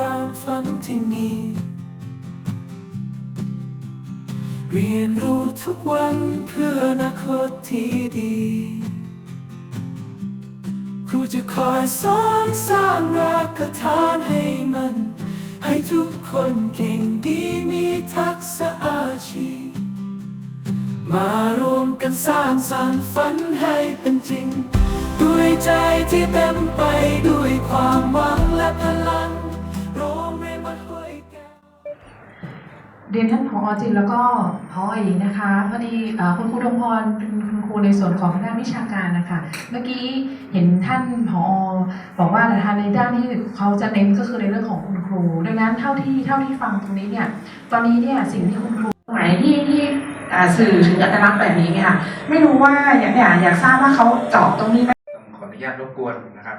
ตามฝันที่มี เรียนรู้ทุกวันเพื่ออนาคตที่ดีครูจะคอยสอนสร้างรากฐานให้มัน ให้ทุกคนเก่งดีมีทักษะอาชีพมารวมกันสร้างสรรค์ฝันให้เป็นจริง ด้วยใจที่เต็มไป เรียนท่านผอจินแล้วก็ผออีนะคะพอดีคุณครูดวงพรเป็นคุณครูในส่วนของทางด้านวิชาการนะคะ เมื่อกี้เห็นท่านผอบอกว่าทางในด้านที่เขาจะเน้นก็คือในเรื่องของคุณครู ดังนั้นเท่าที่เท่าที่ฟังตรงนี้เนี่ยตอนนี้เนี่ยสิ่งที่คุณครูหมายที่ที่สื่อถึงอัตลักษณ์แบบนี้เนี่ยค่ะไม่รู้ว่าอยากอยากอยากทราบว่าเขาเจาะตรงนี้ไหมต้องขออนุญาตรบกวนนะครับ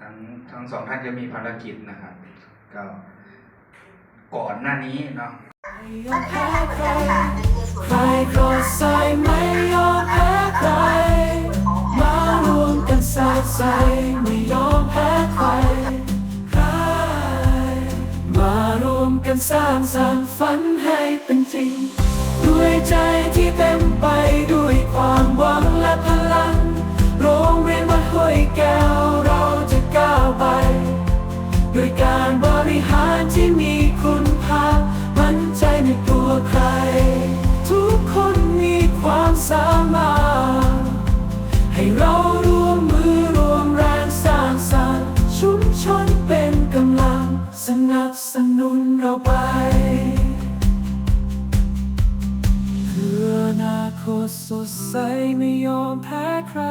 ทั้งทั้งสองท่านจะมีภารกิจนะครับก็ก่อนหน้านี้เนาะ ไม่ยอมแพ้ใครใครก็ใส่ไม่ยอมแพ้ใคร มารวมกันสร้างสรรค์ไม่ยอมแพ้ใครใคร มารวมกันสร้างสรรค์ฝันให้เป็นจริง ด้วยใจที่เต็มไปด้วยความหวังและพลัง โรงเรียนวัดห้วยแก้วเราจะก้าวไป ด้วยการบริหารที่มี สนับสนุนเราไป เพื่อนาคตสดใสไม่ยอมแพ้ใคร